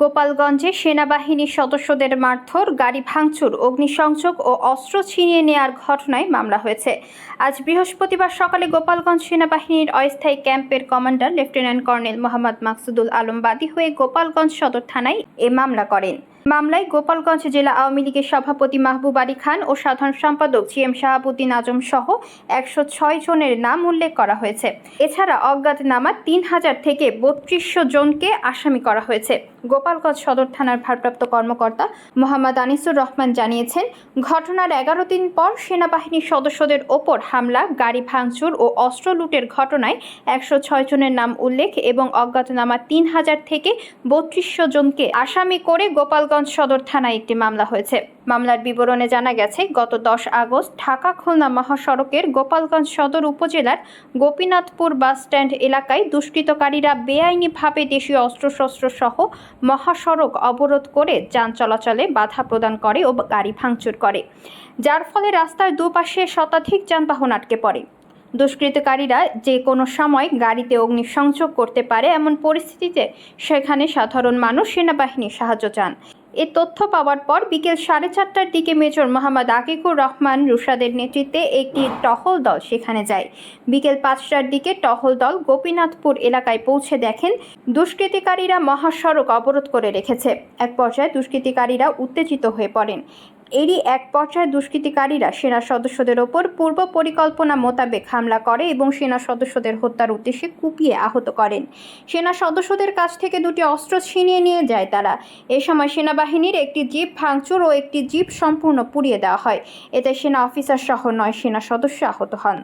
গোপালগঞ্জে সেনাবাহিনীর সদস্যদের মারধর, গাড়ি ভাঙচুর, অগ্নিসংযোগ ও অস্ত্র ছিনিয়ে নেওয়ার ঘটনায় মামলা হয়েছে। আজ বৃহস্পতিবার সকালে গোপালগঞ্জ সেনাবাহিনীর অস্থায়ী ক্যাম্পের commander lieutenant colonel Mohammad Maksudul Alam বাদী হয়ে গোপালগঞ্জ সদর থানায় এ মামলা করেন। মামলায় গোপালগঞ্জ জেলা আওয়ামী লীগের সভাপতি মাহবুব আলী খান ও সাধারণ সম্পাদক জি এম শাহাবুদ্দিন আজম সহ একশো ছয় জনের নাম উল্লেখ করা হয়েছে। এছাড়া অজ্ঞাতনামা তিন হাজার থেকে বত্রিশশো জনকে আসামি করা হয়েছে। গোপালগঞ্জ সদর থানার ভারপ্রাপ্ত কর্মকর্তা মোহাম্মদ আনিসুর রহমান জানিয়েছেন, ঘটনার এগারো দিন পর সেনাবাহিনীর সদস্যদের ওপর হামলা, গাড়ি ভাঙচুর ও অস্ত্র লুটের ঘটনায় একশো ছয় জনের নাম উল্লেখ এবং অজ্ঞাতনামা তিন হাজার থেকে বত্রিশশো জনকে আসামি করে গোপালগঞ্জ সদর থানায় একটি মামলা হয়েছে। মামলার বিবরণে জানা গেছে, গত দশ আগস্ট ঢাকা খুলনা মহাসড়কের গোপালগঞ্জ সদর উপজেলার গোপীনাথপুর বাস স্ট্যান্ড এলাকায় দুষ্কৃতকারীরা বেআইনিভাবে দেশীয় অস্ত্রশস্ত্র সহ মহাসড়ক অবরোধ করে যান চলাচলে বাধা প্রদান করে ও গাড়ি ভাঙচুর করে। যার ফলে রাস্তার দুপাশে শতাধিক যানবাহন আটকে পড়ে। দুষ্কৃতকারীরা যে কোনো সময় গাড়িতে অগ্নিসংযোগ করতে পারে, এমন পরিস্থিতিতে সেখানে সাধারণ মানুষ সেনাবাহিনীর সাহায্য চান। এ তথ্য পাওয়ার পর বিকেল সাড়ে চারটার দিকে মেজর মোহাম্মদ আকিকুর রহমান রুশাদের নেতৃত্বে একটি টহল দল সেখানে যায়। বিকেল পাঁচটার দিকে টহল দল গোপীনাথপুর এলাকায় পৌঁছে দেখেন, দুষ্কৃতিকারীরা মহাসড়ক অবরোধ করে রেখেছে। এক পর্যায়ে দুষ্কৃতিকারীরা উত্তেজিত হয়ে পড়েন। এরই এক পর্যায়ে দুষ্কৃতিকারীরা সেনা সদস্যদের ওপর পূর্ব পরিকল্পনা মোতাবেক হামলা করে এবং সেনা সদস্যদের হত্যার উদ্দেশ্যে কুপিয়ে আহত করেন। সেনা সদস্যদের কাছ থেকে দুটি অস্ত্র ছিনিয়ে নিয়ে যায় তারা। এ সময় সেনাবাহিনীর একটি জিপ ভাঙচুর ও একটি জিপ সম্পূর্ণ পুড়িয়ে দেওয়া হয়। এতে সেনা অফিসার সহ নয় সেনা সদস্য আহত হন।